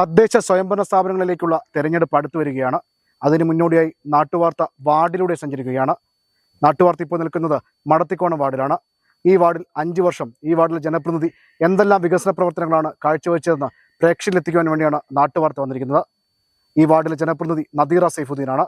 തദ്ദേശ സ്വയംഭരണ സ്ഥാപനങ്ങളിലേക്കുള്ള തെരഞ്ഞെടുപ്പ് അടുത്തു വരികയാണ്. അതിന് മുന്നോടിയായി നാട്ടുവാർത്ത വാർഡിലൂടെ സഞ്ചരിക്കുകയാണ്. നാട്ടുവാർത്ത ഇപ്പോൾ നിൽക്കുന്നത് മടത്തിക്കോണം വാർഡിലാണ്. ഈ വാർഡിൽ അഞ്ച് വർഷം ഈ വാർഡിലെ ജനപ്രതിനിധി എന്തെല്ലാം വികസന പ്രവർത്തനങ്ങളാണ് കാഴ്ചവെച്ചതെന്ന് പ്രേക്ഷകരിലെത്തിക്കുവാൻ വേണ്ടിയാണ് നാട്ടുവാർത്ത വന്നിരിക്കുന്നത്. ഈ വാർഡിലെ ജനപ്രതിനിധി നദീറ സൈഫുദ്ദീനാണ്.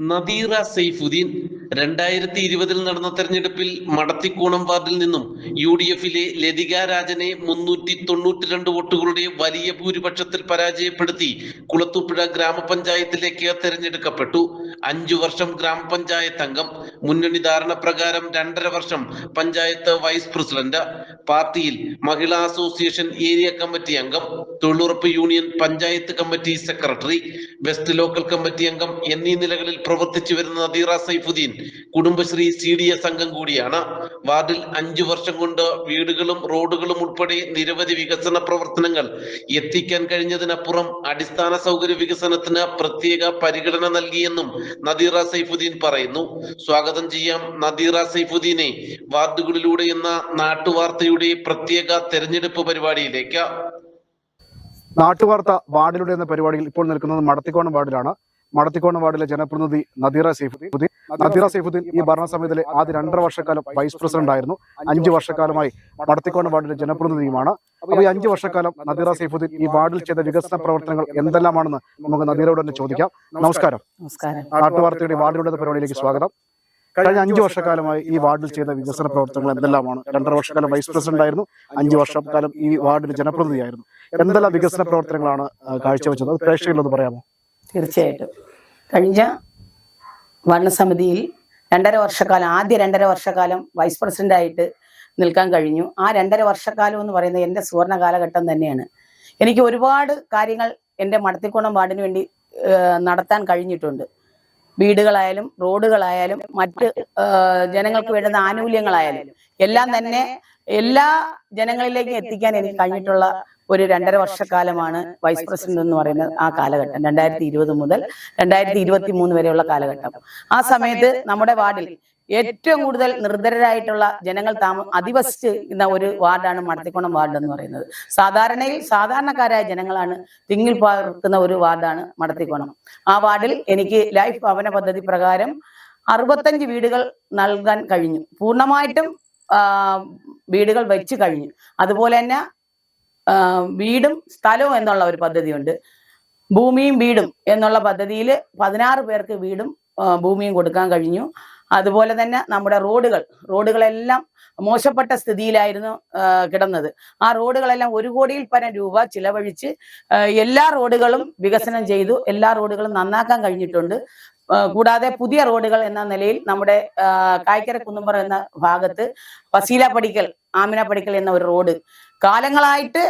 നദീറ സൈഫുദ്ദീൻ രണ്ടായിരത്തി ഇരുപതിൽ നടന്ന തെരഞ്ഞെടുപ്പിൽ മടത്തിക്കോണം വാർഡിൽ നിന്നും യു ഡി എഫിലെ ലതിക രാജനെ മുന്നൂറ്റി തൊണ്ണൂറ്റി രണ്ട് വോട്ടുകളുടെ വലിയ ഭൂരിപക്ഷത്തിൽ പരാജയപ്പെടുത്തി കുളത്തൂപ്പുഴ ഗ്രാമപഞ്ചായത്തിലേക്ക് തെരഞ്ഞെടുക്കപ്പെട്ടു. അഞ്ചു വർഷം ഗ്രാമപഞ്ചായത്ത് അംഗം. മുന്നണി ധാരണ പ്രകാരം രണ്ടര വർഷം പഞ്ചായത്ത് വൈസ് പ്രസിഡന്റ്. പാർട്ടിയിൽ മഹിളാ അസോസിയേഷൻ ഏരിയ കമ്മിറ്റി അംഗം. തൊഴിലുറപ്പ് union panchayat committee secretary. West local committee അംഗം എന്നീ നിലകളിൽ പ്രവർത്തിച്ചു വരുന്ന Nadeera Saifuddin. Kudumbashree C D S അംഗം കൂടിയാണ്. വാർഡിൽ അഞ്ചു വർഷം കൊണ്ട് വീടുകളും റോഡുകളും ഉൾപ്പെടെ നിരവധി വികസന പ്രവർത്തനങ്ങൾ എത്തിക്കാൻ കഴിഞ്ഞതിനപ്പുറം അടിസ്ഥാന സൗകര്യ വികസനത്തിന് പ്രത്യേക പരിഗണന നൽകിയെന്നും നദീറ സൈഫുദ്ദീൻ പറയുന്നു. സ്വാഗതം ചെയ്യാം നദീറ സൈഫുദ്ദീനെ. വാർഡുകളിലൂടെ എന്ന നാട്ടുവാർത്തയുടെ പ്രത്യേക തെരഞ്ഞെടുപ്പ് പരിപാടിയിലേക്ക്. നാട്ടുവാർത്ത വാർഡിലൂടെ എന്ന പരിപാടിയിൽ ഇപ്പോൾ നിൽക്കുന്നത് മടത്തിക്കോണം വാർഡിലാണ്. മടത്തിക്കോണം വാർഡിലെ ജനപ്രതിനിധി നദീറ സൈഫുദ്ദീൻ. നദീറ സൈഫുദ്ദീൻ ഈ ഭരണസമിതിയിലെ ആദ്യ രണ്ടര വർഷക്കാലം വൈസ് പ്രസിഡന്റ് ആയിരുന്നു. അഞ്ചു വർഷക്കാലമായി മടത്തിക്കോണ വാർഡിലെ ജനപ്രതിനിധിയുമാണ്. അപ്പോൾ ഈ അഞ്ചു വർഷക്കാലം നദീറ സൈഫുദ്ദീൻ ഈ വാർഡിൽ ചെയ്ത വികസന പ്രവർത്തനങ്ങൾ എന്തെല്ലാമാണെന്ന് നമുക്ക് നദീറയോട് തന്നെ ചോദിക്കാം. നമസ്കാരം. നാട്ടുവാർത്തയുടെ വാർഡിലൂടെ പരിപാടിയിലേക്ക് സ്വാഗതം. കഴിഞ്ഞ അഞ്ചു വർഷക്കാലമായി ഈ വാർഡിൽ ചെയ്ത വികസന പ്രവർത്തനങ്ങൾ എന്തെല്ലാമാണ്? രണ്ടര വർഷക്കാലം വൈസ് പ്രസിഡന്റ് ആയിരുന്നു. അഞ്ചു വർഷക്കാലം ഈ വാർഡിൽ ജനപ്രതിനിധിയായിരുന്നു. എന്തെല്ലാം വികസന പ്രവർത്തനങ്ങളാണ് കാഴ്ചവെച്ചത്? അത് പ്രേക്ഷകരിലൊന്ന് പറയാമോ? തീർച്ചയായിട്ടും. കഴിഞ്ഞ ഭരണസമിതിയിൽ രണ്ടര വർഷക്കാലം ആദ്യ രണ്ടര വർഷക്കാലം വൈസ് പ്രസിഡന്റ് ആയിട്ട് നിൽക്കാൻ കഴിഞ്ഞു. ആ രണ്ടര വർഷക്കാലം എന്ന് പറയുന്നത് എന്റെ സുവർണ കാലഘട്ടം തന്നെയാണ്. എനിക്ക് ഒരുപാട് കാര്യങ്ങൾ എന്റെ മടത്തിക്കോണം വാർഡിന് വേണ്ടി നടത്താൻ കഴിഞ്ഞിട്ടുണ്ട്. വീടുകളായാലും റോഡുകളായാലും മറ്റ് ജനങ്ങൾക്ക് വേണ്ടുന്ന ആനുകൂല്യങ്ങളായാലും എല്ലാം തന്നെ എല്ലാ ജനങ്ങളിലേക്കും എത്തിക്കാൻ എനിക്ക് കഴിഞ്ഞിട്ടുള്ള ഒരു രണ്ടര വർഷക്കാലമാണ് വൈസ് പ്രസിഡന്റ് എന്ന് പറയുന്ന ആ കാലഘട്ടം. രണ്ടായിരത്തി ഇരുപത് മുതൽ രണ്ടായിരത്തി ഇരുപത്തി മൂന്ന് വരെയുള്ള കാലഘട്ടം. ആ സമയത്ത് നമ്മുടെ വാർഡിൽ ഏറ്റവും കൂടുതൽ നിർദ്ധരായിട്ടുള്ള ജനങ്ങൾ താമ അധിവസിക്കുന്ന ഒരു വാർഡാണ് മടത്തിക്കോണം വാർഡ് എന്ന് പറയുന്നത്. സാധാരണയിൽ സാധാരണക്കാരായ ജനങ്ങളാണ് തിങ്ങിൽ പാർക്കുന്ന ഒരു വാർഡാണ് മടത്തിക്കോണം. ആ വാർഡിൽ എനിക്ക് ലൈഫ് ഭവന പദ്ധതി പ്രകാരം അറുപത്തഞ്ച് വീടുകൾ നൽകാൻ കഴിഞ്ഞു. പൂർണമായിട്ടും വീടുകൾ വെച്ച് കഴിഞ്ഞു. അതുപോലെ തന്നെ വീടും സ്ഥലവും എന്നുള്ള ഒരു പദ്ധതിയുണ്ട്. ഭൂമിയും വീടും എന്നുള്ള പദ്ധതിയിൽ പതിനാറ് പേർക്ക് വീടും ഭൂമിയും കൊടുക്കാൻ കഴിഞ്ഞു. അതുപോലെ തന്നെ നമ്മുടെ റോഡുകൾ റോഡുകളെല്ലാം മോശപ്പെട്ട സ്ഥിതിയിലായിരുന്നു കിടന്നത്. ആ റോഡുകളെല്ലാം ഒരു കോടിയിൽ പരം രൂപ ചിലവഴിച്ച് എല്ലാ റോഡുകളും വികസനം ചെയ്തു എല്ലാ റോഡുകളും നന്നാക്കാൻ കഴിഞ്ഞിട്ടുണ്ട്. കൂടാതെ പുതിയ റോഡുകൾ എന്ന നിലയിൽ നമ്മുടെ കായ്ക്കര കുന്നുമ്പറ എന്ന ഭാഗത്ത് ഫസീല പടിക്കൽ ആമിന പടിക്കൽ എന്ന ഒരു റോഡ് കാലങ്ങളായിട്ട്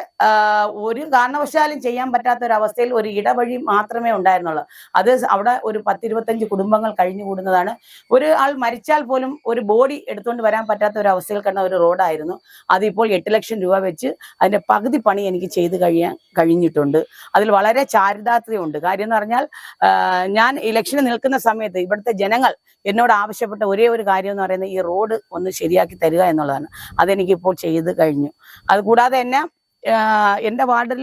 ഒരു കാരണവശാലും ചെയ്യാൻ പറ്റാത്ത ഒരു അവസ്ഥയിൽ ഒരു ഇടവഴി മാത്രമേ ഉണ്ടായിരുന്നുള്ളൂ. അത് അവിടെ ഒരു പത്തിരുപത്തഞ്ച് കുടുംബങ്ങൾ കഴിഞ്ഞുകൂടുന്നതാണ്. ഒരു ആൾ മരിച്ചാൽ പോലും ഒരു ബോഡി എടുത്തുകൊണ്ട് വരാൻ പറ്റാത്ത ഒരു അവസ്ഥയിൽ കണ്ട ഒരു റോഡായിരുന്നു. അതിപ്പോൾ എട്ട് ലക്ഷം രൂപ വെച്ച് അതിന്റെ പകുതി പണി എനിക്ക് ചെയ്ത് കഴിയാൻ കഴിഞ്ഞിട്ടുണ്ട്. അതിൽ വളരെ ചാരിതാർത്ഥ്യമുണ്ട്. കാര്യം എന്ന് പറഞ്ഞാൽ ഞാൻ ഇലക്ഷന് നിൽക്കുന്ന സമയത്ത് ഇവിടുത്തെ ജനങ്ങൾ എന്നോട് ആവശ്യപ്പെട്ട ഒരേ ഒരു കാര്യം എന്ന് പറയുന്നത് ഈ റോഡ് ഒന്ന് ശരിയാക്കി തരിക എന്നുള്ളതാണ്. അതെനിക്കിപ്പോൾ ചെയ്ത് കഴിഞ്ഞു. അതുകൂടാതെ തന്നെ എന്റെ വാർഡിൽ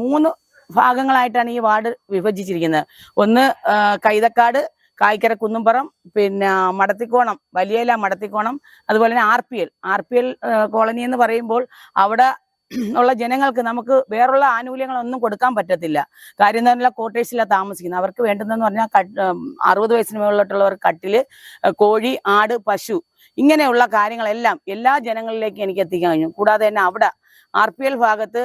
മൂന്ന് ഭാഗങ്ങളായിട്ടാണ് ഈ വാർഡ് വിഭജിച്ചിരിക്കുന്നത്. ഒന്ന് കൈതക്കാട് കായ്ക്കര കുന്നുംപുറം പിന്നെ മടത്തിക്കോണം വലിയല മടത്തിക്കോണം അതുപോലെ തന്നെ R P L R P L colony എന്ന് പറയുമ്പോൾ അവിടെ ഉള്ള ജനങ്ങൾക്ക് നമുക്ക് വേറുള്ള ആനുകൂല്യങ്ങളൊന്നും കൊടുക്കാൻ പറ്റത്തില്ല. കാര്യം എന്ന് പറഞ്ഞാൽ ക്വാർട്ടേഴ്സിലാണ് താമസിക്കുന്നത്. അവർക്ക് വേണ്ടതെന്ന് പറഞ്ഞാൽ അറുപത് വയസ്സിന് മുകളിലോട്ടുള്ളവർ കട്ടിൽ കോഴി ആട് പശു ഇങ്ങനെയുള്ള കാര്യങ്ങളെല്ലാം എല്ലാ ജനങ്ങളിലേക്കും എനിക്ക് എത്തിക്കാൻ കഴിഞ്ഞു. കൂടാതെ തന്നെ അവിടെ ആർ പി എൽ ഭാഗത്ത്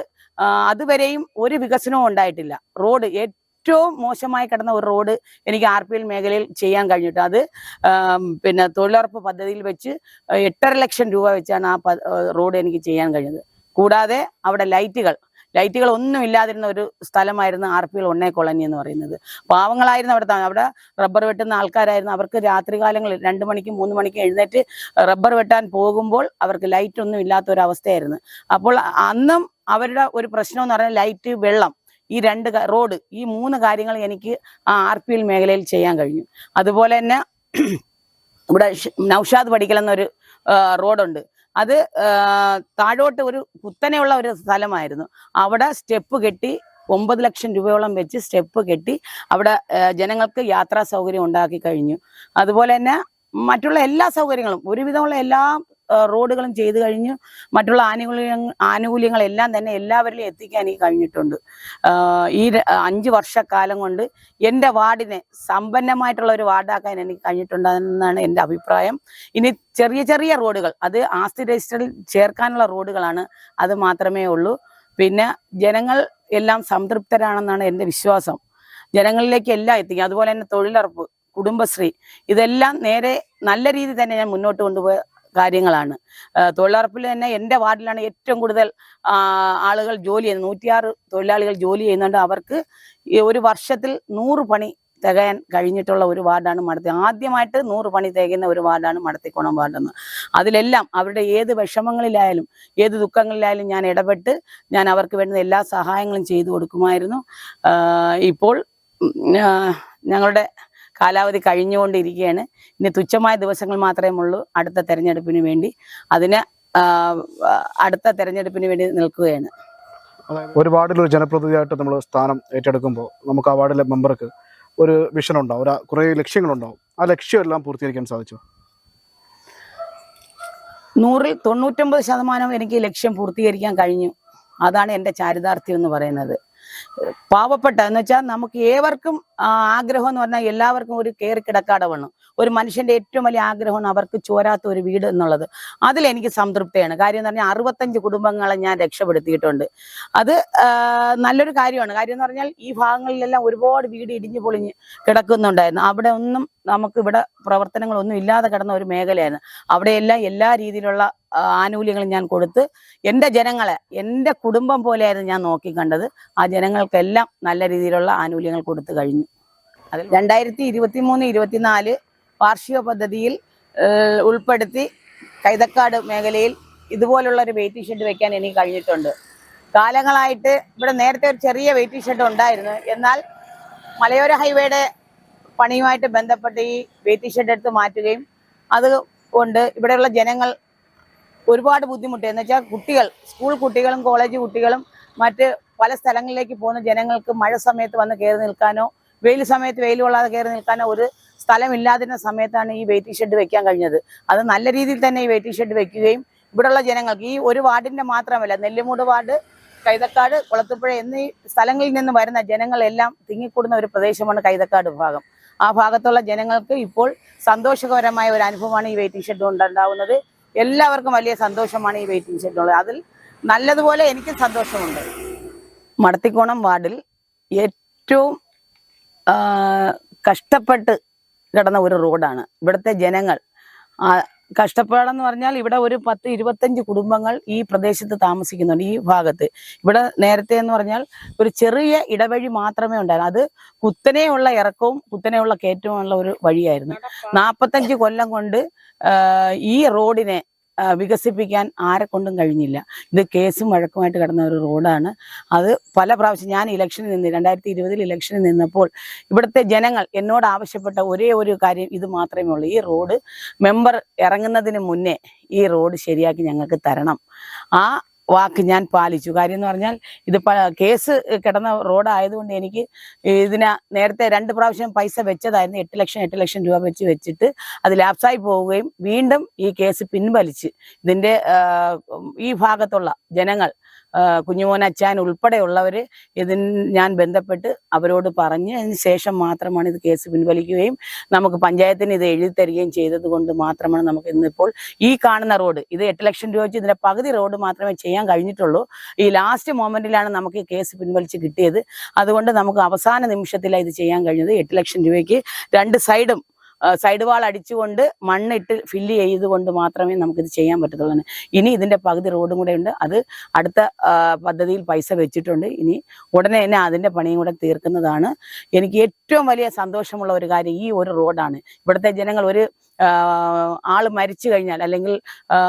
അതുവരെയും ഒരു വികസനവും ഉണ്ടായിട്ടില്ല. റോഡ് ഏറ്റവും മോശമായി കിടന്ന ഒരു റോഡ് എനിക്ക് ആർ പി എൽ മേഖലയിൽ ചെയ്യാൻ കഴിഞ്ഞിട്ട് അത് പിന്നെ തൊഴിലുറപ്പ് പദ്ധതിയിൽ വെച്ച് എട്ടര ലക്ഷം രൂപ വെച്ചാണ് ആ റോഡ് എനിക്ക് ചെയ്യാൻ കഴിഞ്ഞത്. കൂടാതെ അവിടെ ലൈറ്റുകൾ ലൈറ്റുകൾ ഒന്നും ഇല്ലാതിരുന്ന ഒരു സ്ഥലമായിരുന്നു ആർ പി ഒന്നേ കോളനി എന്ന് പറയുന്നത്. പാവങ്ങളായിരുന്നു അവിടെ അവിടെ റബ്ബർ വെട്ടുന്ന ആൾക്കാരായിരുന്നു. അവർക്ക് രാത്രികാലങ്ങളിൽ രണ്ട് മണിക്കും മൂന്ന് മണിക്കും എഴുന്നേറ്റ് റബ്ബർ വെട്ടാൻ പോകുമ്പോൾ അവർക്ക് ലൈറ്റ് ഒന്നും ഇല്ലാത്ത ഒരു അവസ്ഥയായിരുന്നു അപ്പോൾ അന്നും അവരുടെ ഒരു പ്രശ്നം എന്ന് പറഞ്ഞാൽ ലൈറ്റ് വെള്ളം ഈ രണ്ട് റോഡ് ഈ മൂന്ന് കാര്യങ്ങൾ എനിക്ക് ആ ആർ പി എൽ മേഖലയിൽ ചെയ്യാൻ കഴിഞ്ഞു. അതുപോലെ തന്നെ ഇവിടെ നൌഷാദ് പടിക്കൽ എന്നൊരു റോഡുണ്ട്. അത് താഴോട്ട് ഒരു കുത്തനെയുള്ള ഒരു സ്ഥലമായിരുന്നു. അവിടെ സ്റ്റെപ്പ് കെട്ടി ഒമ്പത് ലക്ഷം രൂപയോളം വെച്ച് സ്റ്റെപ്പ് കെട്ടി അവിടെ ജനങ്ങൾക്ക് യാത്രാ സൗകര്യം ഉണ്ടാക്കി കഴിഞ്ഞു. അതുപോലെ തന്നെ മറ്റുള്ള എല്ലാ സൗകര്യങ്ങളും ഒരുവിധമുള്ള എല്ലാ റോഡുകളും ചെയ്തു കഴിഞ്ഞു. മറ്റുള്ള ആനുകൂല്യ ആനുകൂല്യങ്ങളെല്ലാം തന്നെ എല്ലാവരിലും എത്തിക്കാൻ ഈ കഴിഞ്ഞിട്ടുണ്ട്. ഈ അഞ്ച് വർഷക്കാലം കൊണ്ട് എന്റെ വാർഡിനെ സമ്പന്നമായിട്ടുള്ള ഒരു വാർഡാക്കാൻ എനിക്ക് കഴിഞ്ഞിട്ടുണ്ടെന്നാണ് എന്റെ അഭിപ്രായം. ഇനി ചെറിയ ചെറിയ റോഡുകൾ അത് ആസ്തി രജിസ്റ്ററിൽ ചേർക്കാനുള്ള റോഡുകളാണ് അത് മാത്രമേ ഉള്ളൂ. പിന്നെ ജനങ്ങൾ എല്ലാം സംതൃപ്തരാണെന്നാണ് എന്റെ വിശ്വാസം. ജനങ്ങളിലേക്ക് എല്ലാം എത്തിക്കും. അതുപോലെ തന്നെ തൊഴിലുറപ്പ് കുടുംബശ്രീ ഇതെല്ലാം നേരെ നല്ല രീതിയിൽ തന്നെ ഞാൻ മുന്നോട്ട് കൊണ്ടുപോയ കാര്യങ്ങളാണ്. തൊഴിലുറപ്പിൽ തന്നെ എന്റെ വാർഡിലാണ് ഏറ്റവും കൂടുതൽ ആളുകൾ ജോലി ചെയ്യുന്നത്. നൂറ്റിയാറ് തൊഴിലാളികൾ ജോലി ചെയ്യുന്നുണ്ട്. അവർക്ക് ഒരു വർഷത്തിൽ നൂറ് പണി തികയാൻ കഴിഞ്ഞിട്ടുള്ള ഒരു വാർഡാണ് മടത്തി. ആദ്യമായിട്ട് നൂറ് പണി തികയുന്ന ഒരു വാർഡാണ് മടത്തിക്കോണം വാർഡെന്ന്. അതിലെല്ലാം അവരുടെ ഏത് വിഷമങ്ങളിലായാലും ഏത് ദുഃഖങ്ങളിലായാലും ഞാൻ ഇടപെട്ട് ഞാൻ അവർക്ക് വേണ്ടുന്ന എല്ലാ സഹായങ്ങളും ചെയ്തു കൊടുക്കുമായിരുന്നു. ഇപ്പോൾ ഞങ്ങളുടെ കാലാവധി കഴിഞ്ഞുകൊണ്ടിരിക്കുകയാണ്. ഇനി തുച്ഛമായ ദിവസങ്ങൾ മാത്രമേ ഉള്ളൂ അടുത്ത തെരഞ്ഞെടുപ്പിന് വേണ്ടി. അതിന് അടുത്ത തെരഞ്ഞെടുപ്പിന് വേണ്ടി നിൽക്കുകയാണ്. ഒരു വാർഡിൽ ഒരു ജനപ്രതിനിധിയായിട്ട് നമ്മൾ സ്ഥാനം ഏറ്റെടുക്കുമ്പോൾ നമുക്ക് ആ വാർഡിലെ മെമ്പർക്ക് ഒരു വിഷൻ ഉണ്ടാവും. ഒരു കുറേ ലക്ഷ്യങ്ങളുണ്ടാവും. ആ ലക്ഷ്യമെല്ലാം പൂർത്തീകരിക്കാൻ സാധിച്ചു? നൂറിൽ തൊണ്ണൂറ്റൊമ്പത് ശതമാനം എനിക്ക് ലക്ഷ്യം പൂർത്തീകരിക്കാൻ കഴിഞ്ഞു. അതാണ് എന്റെ ചാരിതാർത്ഥ്യം എന്ന് പറയുന്നത്. പാവപ്പെട്ട എന്ന് വെച്ചാൽ നമുക്ക് ഏവർക്കും ആഗ്രഹം എന്ന് പറഞ്ഞാൽ എല്ലാവർക്കും ഒരു കയറി കിടക്കാട വേണം ഒരു മനുഷ്യന്റെ ഏറ്റവും വലിയ ആഗ്രഹം അവർക്ക് ചോരാത്ത ഒരു വീട് എന്നുള്ളത്. അതിൽ എനിക്ക് സംതൃപ്തിയാണ്. കാര്യം എന്ന് പറഞ്ഞാൽ അറുപത്തഞ്ച് കുടുംബങ്ങളെ ഞാൻ രക്ഷപ്പെടുത്തിയിട്ടുണ്ട്. അത് നല്ലൊരു കാര്യമാണ്. കാര്യം എന്ന് പറഞ്ഞാൽ ഈ ഭാഗങ്ങളിലെല്ലാം ഒരുപാട് വീട് ഇടിഞ്ഞു പൊളിഞ്ഞ് കിടക്കുന്നുണ്ടായിരുന്നു. അവിടെ ഒന്നും നമുക്ക് ഇവിടെ പ്രവർത്തനങ്ങളൊന്നും ഇല്ലാതെ കിടന്ന ഒരു മേഖലയാണ്. അവിടെയെല്ലാം എല്ലാ രീതിയിലുള്ള ആ, ആനുകൂല്യങ്ങളും ഞാൻ കൊടുത്ത് എന്റെ ജനങ്ങളെ എന്റെ കുടുംബം പോലെയായിരുന്നു ഞാൻ നോക്കിക്കണ്ടത് ആ ജനങ്ങൾക്കെല്ലാം നല്ല രീതിയിലുള്ള ആനുകൂല്യങ്ങൾ കൊടുത്തു കഴിഞ്ഞു. അതിൽ രണ്ടായിരത്തി ഇരുപത്തി മൂന്ന് ഇരുപത്തിനാല് വാർഷിക പദ്ധതിയിൽ ഉൾപ്പെടുത്തി കൈതക്കാട് മേഖലയിൽ ഇതുപോലുള്ള ഒരു വെയിറ്റിംഗ് ഷെഡ് വെക്കാൻ എനിക്ക് കഴിഞ്ഞിട്ടുണ്ട്. കാലങ്ങളായിട്ട് ഇവിടെ നേരത്തെ ഒരു ചെറിയ വെയിറ്റിംഗ് ഷെഡ് ഉണ്ടായിരുന്നു. എന്നാൽ മലയോര ഹൈവേയുടെ പണിയുമായിട്ട് ബന്ധപ്പെട്ട് ഈ വെയിറ്റിംഗ് ഷെഡ് എടുത്ത് മാറ്റുകയും അത് കൊണ്ട് ഇവിടെയുള്ള ജനങ്ങൾ ഒരുപാട് ബുദ്ധിമുട്ട്. എന്ന് വെച്ചാൽ കുട്ടികൾ സ്കൂൾ കുട്ടികളും കോളേജ് കുട്ടികളും മറ്റ് പല സ്ഥലങ്ങളിലേക്ക് പോകുന്ന ജനങ്ങൾക്ക് മഴ സമയത്ത് വന്ന് കയറി നിൽക്കാനോ വെയിൽ സമയത്ത് വെയിൽ കൊള്ളാതെ കയറി നിൽക്കാനോ ഒരു സ്ഥലമില്ലാതിരുന്ന സമയത്താണ് ഈ വെയിറ്റിംഗ് ഷെഡ് വെക്കാൻ കഴിഞ്ഞത്. അത് നല്ല രീതിയിൽ തന്നെ ഈ വെയിറ്റിംഗ് ഷെഡ് വെക്കുകയും ഇവിടെയുള്ള ജനങ്ങൾക്ക് ഈ ഒരു വാർഡിന്റെ മാത്രമല്ല നെല്ലിമൂട് വാർഡ് കൈതക്കാട് കുളത്തുപുഴ എന്നീ സ്ഥലങ്ങളിൽ നിന്ന് വരുന്ന ജനങ്ങളെല്ലാം തിങ്ങിക്കൂടുന്ന ഒരു പ്രദേശമാണ് കൈതക്കാട് ഭാഗം. ആ ഭാഗത്തുള്ള ജനങ്ങൾക്ക് ഇപ്പോൾ സന്തോഷകരമായ ഒരു അനുഭവമാണ് ഈ വെയിറ്റിംഗ് ഷെഡ് കൊണ്ടുണ്ടാവുന്നത്. എല്ലാവർക്കും വലിയ സന്തോഷമാണ് ഈ വെയിറ്റിംഗ് ഷെഡ് ഉള്ളത് അതിൽ നല്ലതുപോലെ എനിക്ക് സന്തോഷമുണ്ട്. മടത്തിക്കോണം വാർഡിൽ ഏറ്റവും കഷ്ടപ്പെട്ട് കിടന്ന ഒരു റോഡാണ്. ഇവിടുത്തെ ജനങ്ങൾ കഷ്ടപ്പാടെന്ന് പറഞ്ഞാൽ ഇവിടെ ഒരു പത്ത് ഇരുപത്തഞ്ച് കുടുംബങ്ങൾ ഈ പ്രദേശത്ത് താമസിക്കുന്നുണ്ട് ഈ ഭാഗത്ത്. ഇവിടെ നേരത്തെ എന്ന് പറഞ്ഞാൽ ഒരു ചെറിയ ഇടവഴി മാത്രമേ ഉണ്ടായിരുന്നു അത് കുത്തനെയുള്ള ഇറക്കവും കുത്തനെയുള്ള കയറ്റവുമുള്ള ഒരു വഴിയായിരുന്നു. നാൽപ്പത്തഞ്ച് കൊല്ലം കൊണ്ട് ഈ റോഡിനെ വികസിപ്പിക്കാൻ ആരെ കൊണ്ടും കഴിഞ്ഞില്ല. ഇത് കേസും വഴക്കുമായിട്ട് കിടന്ന ഒരു റോഡാണ്. അത് പല പ്രാവശ്യം ഞാൻ ഇലക്ഷനിൽ നിന്ന് രണ്ടായിരത്തി ഇരുപതിൽ ഇലക്ഷനിൽ നിന്നപ്പോൾ ഇവിടുത്തെ ജനങ്ങൾ എന്നോട് ആവശ്യപ്പെട്ട ഒരേ ഒരു കാര്യം ഇത് മാത്രമേ ഉള്ളൂ. ഈ റോഡ് മെമ്പർ ഇറങ്ങുന്നതിന് മുന്നേ ഈ റോഡ് ശരിയാക്കി ഞങ്ങൾക്ക് തരണം. ആ വാക്ക് ഞാൻ പാലിച്ചു. കാര്യം എന്ന് പറഞ്ഞാൽ ഇത് കേസ് കിടന്ന റോഡായതുകൊണ്ട് എനിക്ക് ഇതിന് നേരത്തെ രണ്ട് പ്രാവശ്യം പൈസ വെച്ചതായിരുന്നു. എട്ട് ലക്ഷം എട്ട് ലക്ഷം രൂപ വെച്ച് വെച്ചിട്ട് അത് ലാപ്സായി പോവുകയും വീണ്ടും ഈ കേസ് പിൻവലിച്ച് ഇതിന്റെ ഈ ഭാഗത്തുള്ള ജനങ്ങൾ കുഞ്ഞുമോൻ അച്ചാൻ ഉൾപ്പെടെയുള്ളവർ ഇതിന് ഞാൻ ബന്ധപ്പെട്ട് അവരോട് പറഞ്ഞ് അതിന് ശേഷം മാത്രമാണ് ഇത് കേസ് പിൻവലിക്കുകയും നമുക്ക് പഞ്ചായത്തിന് ഇത് എഴുതി തരികയും ചെയ്തത് കൊണ്ട് മാത്രമാണ് നമുക്ക് ഇന്നിപ്പോൾ ഈ കാണുന്ന റോഡ് ഇത് എട്ട് ലക്ഷം രൂപ വെച്ച് ഇതിന്റെ പകുതി റോഡ് മാത്രമേ ചെയ്യാൻ കഴിഞ്ഞിട്ടുള്ളൂ. ഈ ലാസ്റ്റ് മൊമെന്റിലാണ് നമുക്ക് കേസ് പിൻവലിച്ച് കിട്ടിയത്. അതുകൊണ്ട് നമുക്ക് അവസാന നിമിഷത്തിലാണ് ഇത് ചെയ്യാൻ കഴിഞ്ഞത്. എട്ട് ലക്ഷം രൂപയ്ക്ക് രണ്ട് സൈഡും സൈഡ് വാൾ അടിച്ചുകൊണ്ട് മണ്ണിട്ട് ഫില്ല് ചെയ്തുകൊണ്ട് മാത്രമേ നമുക്ക് ഇത് ചെയ്യാൻ പറ്റത്തുള്ളൂ. ഇനി ഇതിന്റെ പകുതി റോഡും കൂടെ ഉണ്ട്. അത് അടുത്ത പദ്ധതിയിൽ പൈസ വെച്ചിട്ടുണ്ട്. ഇനി ഉടനെ തന്നെ അതിന്റെ പണിയും കൂടെ തീർക്കുന്നതാണ്. എനിക്ക് ഏറ്റവും വലിയ സന്തോഷമുള്ള ഒരു കാര്യം ഈ ഒരു റോഡാണ് ഇവിടുത്തെ ജനങ്ങൾ ഒരു ആൾ മരിച്ചു കഴിഞ്ഞാൽ അല്ലെങ്കിൽ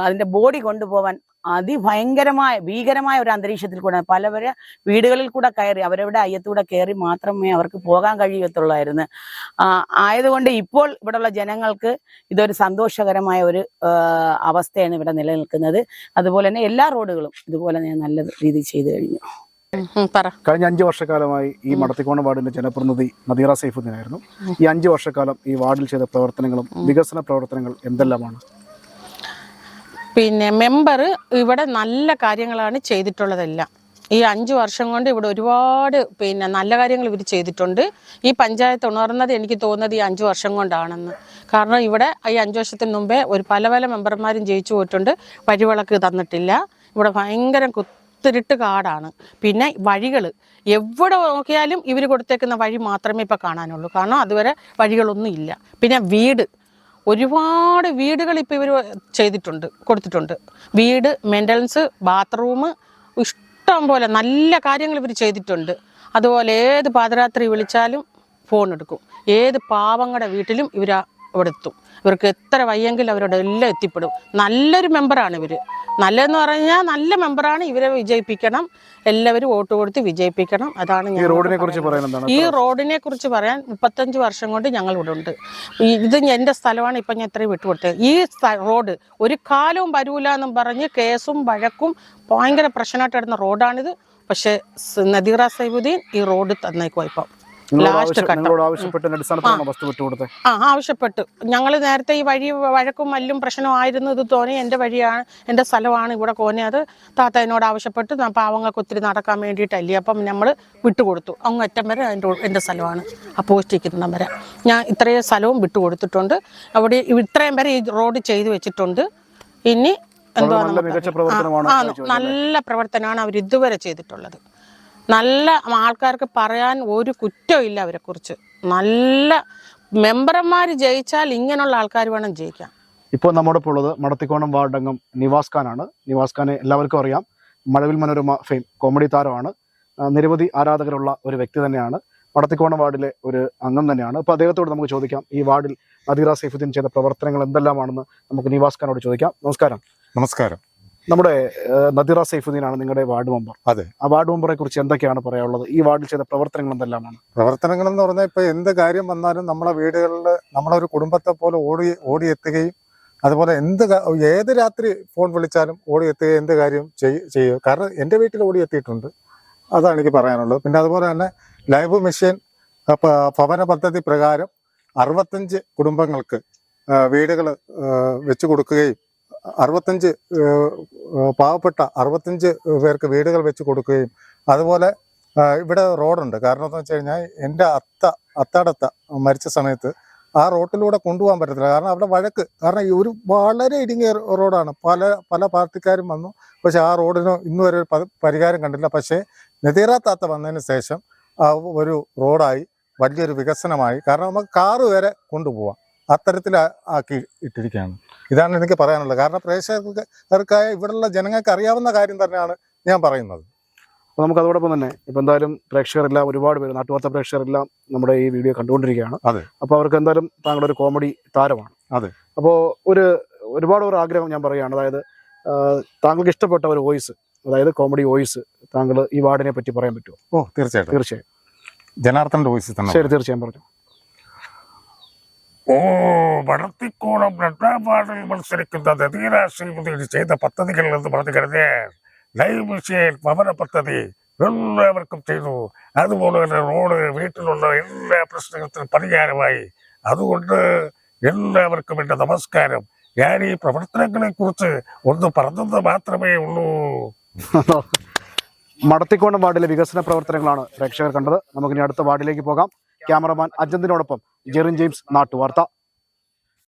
അതിന്റെ ബോഡി കൊണ്ടുപോകാൻ അതിഭയങ്കരമായ ഭീകരമായ ഒരു അന്തരീക്ഷത്തിൽ കൂടെ പലവരെ വീടുകളിൽ കൂടെ കയറി അവരവരുടെ അയ്യത്തൂടെ കയറി മാത്രമേ അവർക്ക് പോകാൻ കഴിയത്തുള്ളായിരുന്നു. ആയതുകൊണ്ട് ഇപ്പോൾ ഇവിടെയുള്ള ജനങ്ങൾക്ക് ഇതൊരു സന്തോഷകരമായ ഒരു അവസ്ഥയാണ് ഇവിടെ നിലനിൽക്കുന്നത്. അതുപോലെ തന്നെ എല്ലാ റോഡുകളും ഇതുപോലെ തന്നെ നല്ല രീതിയിൽ ചെയ്തു കഴിഞ്ഞു. കഴിഞ്ഞ അഞ്ച് വർഷക്കാലമായി ഈ മടത്തിക്കോണം വാർഡിന്റെ ജനപ്രതിനിധി നദീറ സൈഫുദ്ദീനായിരുന്നു. ഈ അഞ്ച് വർഷക്കാലം ഈ വാർഡിൽ ചെയ്ത പ്രവർത്തനങ്ങളും വികസന പ്രവർത്തനങ്ങൾ എന്തെല്ലാമാണ്? പിന്നെ മെമ്പർ ഇവിടെ നല്ല കാര്യങ്ങളാണ് ചെയ്തിട്ടുള്ളതെല്ലാം. ഈ അഞ്ചു വർഷം കൊണ്ട് ഇവിടെ ഒരുപാട് പിന്നെ നല്ല കാര്യങ്ങൾ ഇവർ ചെയ്തിട്ടുണ്ട്. ഈ പഞ്ചായത്ത് ഉണർന്നത് എനിക്ക് തോന്നുന്നത് ഈ അഞ്ചു വർഷം കൊണ്ടാണെന്ന്. കാരണം ഇവിടെ ഈ അഞ്ചു വർഷത്തിന് മുമ്പേ ഒരു പല പല മെമ്പർമാരും ജയിച്ചു പോയിട്ടുണ്ട്. വഴിവിളക്ക് തന്നിട്ടില്ല. ഇവിടെ ഭയങ്കര കുത്തിരിട്ട് കാടാണ്. പിന്നെ വഴികൾ എവിടെ നോക്കിയാലും ഇവർ കൊടുത്തേക്കുന്ന വഴി മാത്രമേ ഇപ്പോൾ കാണാനുള്ളൂ. കാരണം അതുവരെ വഴികളൊന്നും ഇല്ല. പിന്നെ വീട്. ഒരുപാട് വീടുകൾ ഇപ്പോൾ ഇവർ ചെയ്തിട്ടുണ്ട് കൊടുത്തിട്ടുണ്ട്. വീട് മെയിന്റനൻസ് ബാത്റൂം ഇഷ്ടം പോലെ നല്ല കാര്യങ്ങൾ ഇവർ ചെയ്തിട്ടുണ്ട്. അതുപോലെ ഏത് പാതിരാത്രി വിളിച്ചാലും ഫോൺ എടുക്കും. ഏത് പാവങ്ങളുടെ വീട്ടിലും ഇവർ അവിടെ എത്തും ഇവർക്ക് എത്ര വയ്യെങ്കിലും അവരോട് എല്ലാം എത്തിപ്പെടും. നല്ലൊരു മെമ്പറാണ് ഇവർ നല്ലതെന്ന് പറഞ്ഞാൽ നല്ല മെമ്പറാണ് ഇവരെ വിജയിപ്പിക്കണം. എല്ലാവരും വോട്ട് കൊടുത്ത് വിജയിപ്പിക്കണം. അതാണ് ഈ റോഡിനെ കുറിച്ച് പറയാൻ ഈ റോഡിനെ കുറിച്ച് പറയാൻ മുപ്പത്തഞ്ച് വർഷം കൊണ്ട് ഞങ്ങൾ ഇവിടെ ഉണ്ട് ഇത് എന്റെ സ്ഥലമാണ് ഇപ്പം ഞാൻ ഇത്രയും വിട്ടുകൊടുത്തത്. ഈ റോഡ് ഒരു കാലവും വരൂല എന്നും പറഞ്ഞ് കേസും വഴക്കും ഭയങ്കര പ്രശ്നമായിട്ട് കിടന്ന റോഡാണിത്. പക്ഷേ നദീറ സൈബുദ്ദീൻ ഈ റോഡ് തന്നേക്കുവാ ഇപ്പം. നിങ്ങളോട് അടിസ്ഥാനത്തിലാണ് വസ്തു വിട്ടുകൊടുത്തത്? ആ ആവശ്യപ്പെട്ടു. ഞങ്ങൾ നേരത്തെ ഈ വഴി വഴക്കും മല്ലും പ്രശ്നമായിരുന്നു ഇത് തോന്നി എന്റെ വഴിയാണ് എന്റെ സ്ഥലമാണ് ഇവിടെ കോനെ അത് താത്ത എന്നോട് ആവശ്യപ്പെട്ട് പാവങ്ങൾക്ക് ഒത്തിരി നടക്കാൻ വേണ്ടിയിട്ടല്ലേ. അപ്പം നമ്മൾ വിട്ടുകൊടുത്തു. അങ്ങ് അറ്റം വരെ എന്റെ എന്റെ സ്ഥലമാണ്. ആ പോസ്റ്റിക്കുന്ന വരെ. ഞാൻ ഇത്രയും സ്ഥലവും വിട്ടുകൊടുത്തിട്ടുണ്ട്. അവിടെ ഇത്രയും വരെ ഈ റോഡ് ചെയ്തു വെച്ചിട്ടുണ്ട്. ഇനി എന്തുവാ കാഴ്ചവെച്ചത്. നല്ല പ്രവർത്തനമാണ് അവർ ഇതുവരെ ചെയ്തിട്ടുള്ളത്. നല്ല ആൾക്കാർക്ക് പറയാൻ ഒരു കുറ്റമില്ല ഇല്ല അവരെക്കുറിച്ച്. നല്ല മെമ്പർമാർ ജയിച്ചാൽ ഇങ്ങനെയുള്ള ആൾക്കാർ വേണം ജയിക്കാൻ. ഇപ്പോൾ നമ്മുടെ ഇപ്പോൾ ഉള്ളത് മടത്തിക്കോണം വാർഡ് അംഗം നിവാസ് ഖാനാണ്. നിവാസ് ഖാനെ എല്ലാവർക്കും അറിയാം. മഴവിൽ മനോരമ ഫെയിം കോമഡി താരമാണ്. നിരവധി ആരാധകരുള്ള ഒരു വ്യക്തി തന്നെയാണ്. മടത്തിക്കോണം വാർഡിലെ ഒരു അംഗം തന്നെയാണ്. അപ്പോൾ അദ്ദേഹത്തോട് നമുക്ക് ചോദിക്കാം ഈ വാർഡിൽ നദീറ സൈഫുദ്ദീൻ ചെയ്ത പ്രവർത്തനങ്ങൾ എന്തെല്ലാമാണെന്ന് നമുക്ക് നിവാസ് ഖാനോട് ചോദിക്കാം. നമസ്കാരം. നമസ്കാരം. നമ്മുടെ നദിറ സൈഫുദ്ദീനാണ് നിങ്ങളുടെ വാർഡ് മെമ്പർ. അതെ. ആ വാർഡ് മെമ്പറെ കുറിച്ച് എന്തൊക്കെയാണ് പറയാനുള്ളത്? ഈ വാർഡിൽ ചെയ്ത പ്രവർത്തനങ്ങൾ എന്തെല്ലാമാണ്? പ്രവർത്തനങ്ങൾ എന്ന് പറഞ്ഞാൽ ഇപ്പൊ എന്ത് കാര്യം വന്നാലും നമ്മളെ വീടുകളിൽ ഒരു കുടുംബത്തെ പോലെ ഓടി ഓടിയെത്തുകയും അതുപോലെ എന്ത് ഏത് രാത്രി ഫോൺ വിളിച്ചാലും ഓടിയെത്തുകയും എന്ത് കാര്യം ചെയ്യുക ചെയ്യും കാരണം എന്റെ വീട്ടിൽ ഓടിയെത്തിയിട്ടുണ്ട്. അതാണ് എനിക്ക് പറയാനുള്ളത്. പിന്നെ അതുപോലെ തന്നെ ലൈവ് മെഷീൻ ഭവന പദ്ധതി പ്രകാരം അറുപത്തഞ്ച് കുടുംബങ്ങൾക്ക് വീടുകൾ വെച്ചു കൊടുക്കുകയും അറുപത്തഞ്ച് പാവപ്പെട്ട അറുപത്തഞ്ച് പേർക്ക് വീടുകൾ വെച്ച് കൊടുക്കുകയും അതുപോലെ ഇവിടെ റോഡുണ്ട്. കാരണം എന്താ വെച്ച് കഴിഞ്ഞാൽ എന്റെ അത്ത അത്താടത്ത മരിച്ച സമയത്ത് ആ റോട്ടിലൂടെ കൊണ്ടുപോകാൻ പറ്റത്തില്ല. കാരണം അവിടെ വഴക്ക്. കാരണം ഈ ഒരു വളരെ ഇടുങ്ങിയ റോഡാണ്. പല പല പാർട്ടിക്കാരും വന്നു. പക്ഷെ ആ റോഡിന് ഇന്ന് വരെ ഒരു പരിഹാരം കണ്ടില്ല. പക്ഷേ നദീറ താത്ത വന്നതിന് ശേഷം ഒരു റോഡായി വലിയൊരു വികസനമായി. കാരണം നമുക്ക് കാറ് വരെ കൊണ്ടുപോവാം. അത്തരത്തിൽ ആക്കി ഇട്ടിരിക്കുകയാണ്. ഇതാണ് എനിക്ക് പറയാനുള്ളത്. കാരണം പ്രേക്ഷകർക്കായ ഇവിടെയുള്ള ജനങ്ങൾക്ക് അറിയാവുന്ന കാര്യം തന്നെയാണ് ഞാൻ പറയുന്നത്. അപ്പോൾ നമുക്ക് അതോടൊപ്പം തന്നെ ഇപ്പൊ എന്തായാലും പ്രേക്ഷകരെല്ലാം ഒരുപാട് പേര് നാട്ടുവാർത്ത പ്രേക്ഷകരെല്ലാം നമ്മുടെ ഈ വീഡിയോ കണ്ടുകൊണ്ടിരിക്കുകയാണ്. അതെ. അപ്പോൾ അവർക്ക് എന്തായാലും താങ്കളുടെ ഒരു കോമഡി താരമാണ്. അതെ. അപ്പോൾ ഒരു ഒരുപാട് ഒരു ആഗ്രഹം ഞാൻ പറയുകയാണ്. അതായത് താങ്കൾക്ക് ഇഷ്ടപ്പെട്ട ഒരു വോയിസ് അതായത് കോമഡി വോയിസ് താങ്കൾ ഈ വാർഡിനെ പറ്റി പറയാൻ പറ്റുമോ? ഓ തീർച്ചയായിട്ടും. തീർച്ചയായും. ജനാർദ്ദന്റെ വോയിസ് തന്നെ ശരി തീർച്ചയായും പറഞ്ഞു. ഓ വളർത്തിക്കോളം രണ്ടാം വാർഡിൽ മത്സരിക്കുന്ന നദീര ശ്രീമതി ചെയ്ത പദ്ധതികൾ എന്ന് പറഞ്ഞു കഴിഞ്ഞാൽ ലൈവ് മിഷീൻ ഭവന പദ്ധതി എല്ലാവർക്കും ചെയ്തു. അതുപോലെ തന്നെ റോഡ് വീട്ടിലുള്ള എല്ലാ പ്രശ്നങ്ങൾക്കും പരിഹാരമായി. അതുകൊണ്ട് എല്ലാവർക്കും എന്റെ നമസ്കാരം. ഞാൻ ഈ പ്രവർത്തനങ്ങളെ കുറിച്ച് ഒന്ന് പറഞ്ഞത് മാത്രമേ ഉള്ളൂ. മടത്തിക്കോണം വാർഡിലെ വികസന പ്രവർത്തനങ്ങളാണ് പ്രേക്ഷകർ കണ്ടത്. നമുക്കിനി അടുത്ത വാർഡിലേക്ക് പോകാം. ക്യാമറമാൻ അജന്തിനോടൊപ്പം ജെറിൻ ജെയിംസ് നാട്ടുവാർത്ത